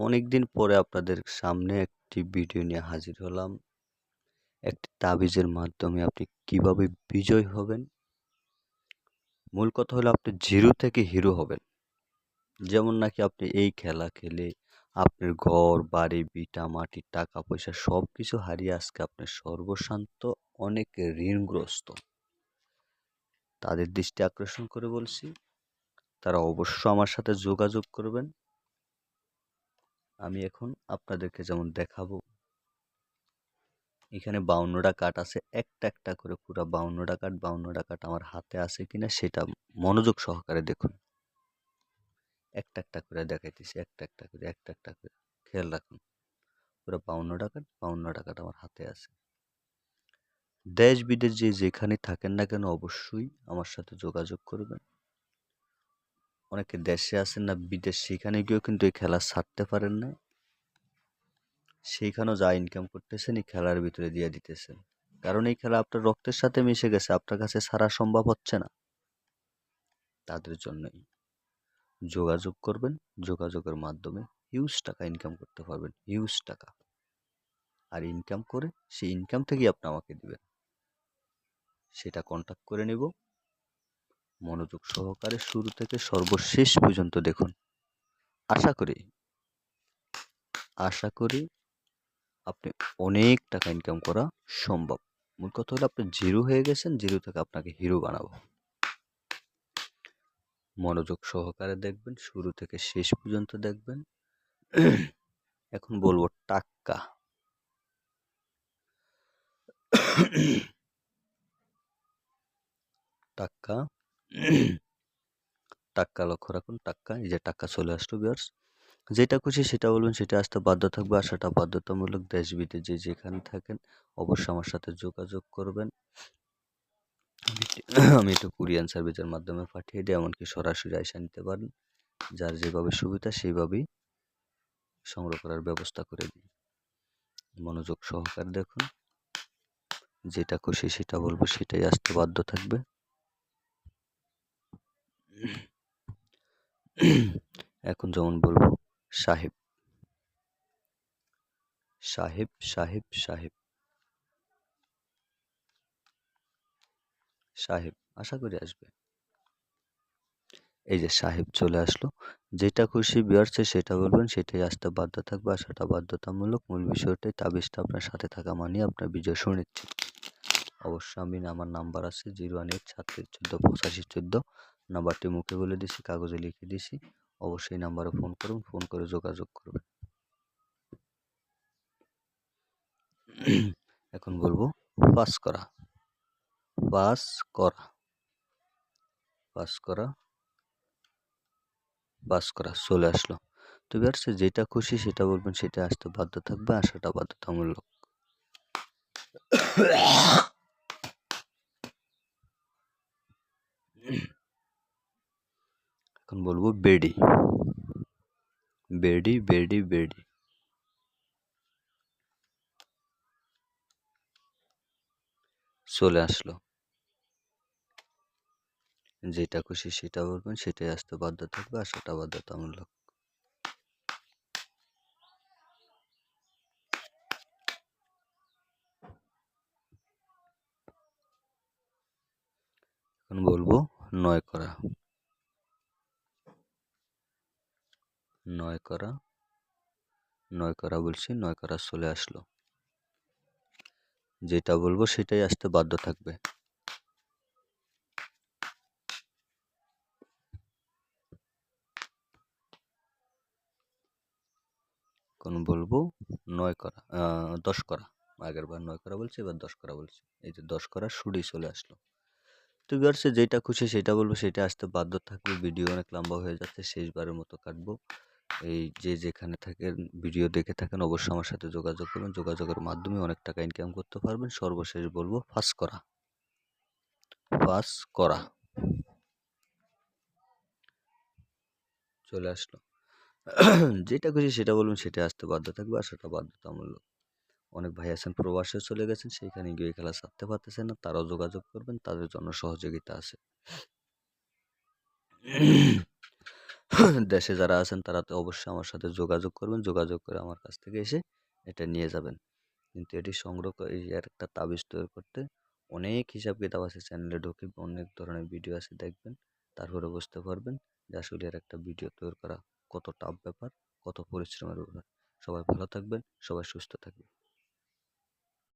অনেকদিন পরে আপনাদের সামনে একটি ভিডিও নিয়ে হাজির হলাম। একটি তাবিজের মাধ্যমে আপনি কীভাবে বিজয় হবেন? মূল কথা হলো আপনি জিরো থেকে হিরো হবেন। যেমন নাকি আপনি এই খেলা খেলে আপনার ঘর, বাড়ি বিটা মাটি, টাকা, পয়সা সব কিছু হারিয়ে আজকে আপনার সর্বশান্ত, অনেক ঋণগ্রস্ত। তাদের দৃষ্টি আকর্ষণ করে বলছি, তারা অবশ্য আমার সাথে যোগাযোগ করবেন। আমি এখন আপনাদেরকে যেমন দেখাবো, এখানে বাউন্নটা কাঠ আছে, একটা একটা করে পুরো বাউন্নটা কাঠ বাউন্নটা কাঠ আমার হাতে আছে কিনা সেটা মনোযোগ সহকারে দেখুন। একটা একটা করে দেখাইতেছি, একটা একটা করে, একটা একটা করে, খেয়াল রাখুন। পুরো বাউন্নটা কাঠ বাউন্নটা কাঠ আমার হাতে আছে। দেশ বিদেশ যে যেখানে থাকেন না কেন অবশ্যই আমার সাথে যোগাযোগ করবেন। অনেকে দেশে আছেন না, বিদেশ, সেখানে গিয়েও কিন্তু এই খেলা ছাড়তে পারেন না সেইখানেও যা ইনকাম করতেছেন, এই খেলার ভিতরে দিয়ে দিতেছেন। কারণ এই খেলা আপনার রক্তের সাথে মিশে গেছে, আপনার কাছে ছাড়া সম্ভব হচ্ছে না। তাদের জন্যই। যোগাযোগ করবেন, যোগাযোগের মাধ্যমে হিউজ টাকা ইনকাম করতে পারবেন হিউজ টাকা। আর ইনকাম করে, সেই ইনকাম থেকেই আপনি আমাকে দিবেন। সেটা কন্ট্যাক্ট করে নেব। মনোযোগ সহকারে শুরু থেকে সর্বশেষ পর্যন্ত দেখুন। আশা করি আশা করি আপনি অনেক টাকা ইনকাম করা সম্ভব। মূল কথা হলো আপনি জিরো হয়ে গেছেন জিরো থেকে আপনাকে হিরো বানাবো। মনোযোগ সহকারে দেখবেন, শুরু থেকে শেষ পর্যন্ত দেখবেন। এখন বলব টাক্কা। টাক্কা টাক্কা লক্ষ্য রাখুন, টাক্কা, এই যে টাক্কা চলে আসলো বিয়ার্স যেটা খুশি সেটা বলবেন, সেটা আসতে বাধ্য থাকবে। আসাটা বাধ্যতামূলক দেশ যে যেখানে থাকেন, অবশ্যই আমার সাথে যোগাযোগ করবেন। আমি একটু কুরিয়ান সার্ভিসের মাধ্যমে পাঠিয়ে দিই, এমনকি সরাসরি আইসা নিতে পারেন। যার যেভাবে সুবিধা, সেইভাবেই সংগ্রহ করার ব্যবস্থা করে দিই। মনোযোগ সহকার দেখুন। যেটা খুশি সেটা বলব, সেটাই আসতে বাধ্য থাকবে। এখন যেমন বলব, সাহেব। সাহেব সাহেব সাহেব। সাহেব, আশা করি আসবে। এই যে সাহেব চলে আসলো, যেটা খুশি বিয়ারছে সেটা বলবেন, সেটাই আসতে বাধ্য থাকবে আসাটা বাধ্যতামূলক মূল বিষয়টাই তাবিজটা আপনার সাথে থাকা মানে আপনার বিজয় সুনিশ্চিত অবশ্য আমি, আমার নাম্বার আছে জিরো ওয়ান এইট সাতত্রিশ, চোদ্দ, পঁচাশি, চোদ্দ নাম্বারটি মুখে বলে দিছি, কাগজে লিখে দিছি, অবশ্যই নাম্বারে ফোন করুন, ফোন করে যোগাযোগ করবেন। এখন বলব, পাস করা পাস করা পাস করা পাস করা, চলে আসলো। তো বিয়ার্স যেটা খুশি সেটা বলবেন, সেটা আসতে বাধ্য থাকবে আসাটা বাধ্যতামূলক। এখন বলব বেডি। বেডি বেডি বেডি। চলে আসলো। যেটা খুশি সেটা বলবেন, সেটাই আসতে বাধ্য থাকবে আর সেটা বাধ্যতামূলক। এখন বলব নয় করা। নয় করা নয় করা বলছি, নয় করা চলে আসলো। যেটা বলব সেটাই আসতে বাধ্য থাকবে। কোন বলব? নয় করা দশ করা। আগের বার নয় করা বলছি, এবার দশ করা বলছি। এই যে দশ করা সুরি চলে আসলো। তো বিয়ার্সে যেটা খুশি সেটা বলব, সেটা আসতে বাধ্য থাকবে। ভিডিও অনেক লম্বা হয়ে যাচ্ছে, শেষবারের মতো কাটবো। এই যে যেখানে থাকেন, ভিডিও দেখে থাকেন, অবশ্যই আমার সাথে যোগাযোগ করবেন। যোগাযোগের মাধ্যমে অনেক টাকা ইনকাম করতে পারবেন। সর্বশেষ বলব ফাঁস করা। ফাঁস করা। চলে আসলো। যেটা খুশি সেটা বলবেন সেটা আসতে বাধ্য থাকবে, আর সেটা বাধ্যতামূলক। অনেক ভাই আছেন, প্রবাসে চলে গেছেন সেইখানে গিয়ে খেলা ছাড়তে পারতেছেন না, তারাও যোগাযোগ করবেন, তাদের জন্য সহযোগিতা আছে। দেশে যারা আছেন, তারা তো অবশ্যই আমার সাথে যোগাযোগ করবেন। যোগাযোগ করে আমার কাছ থেকে এসে এটা নিয়ে যাবেন। কিন্তু এটি সংগ্রহ করে একটা তাবিজ তৈরি করতে অনেক হিসাব কিতাব আছে। চ্যানেলে ঢুকে অনেক ধরনের ভিডিও আছে, দেখবেন, তারপরে বুঝতে পারবেন যে আসলে এর একটা ভিডিও তৈরি করা কত টাফ ব্যাপার, কত পরিশ্রমের ব্যাপার। সবাই ভালো থাকবেন, সবাই সুস্থ থাকবেন।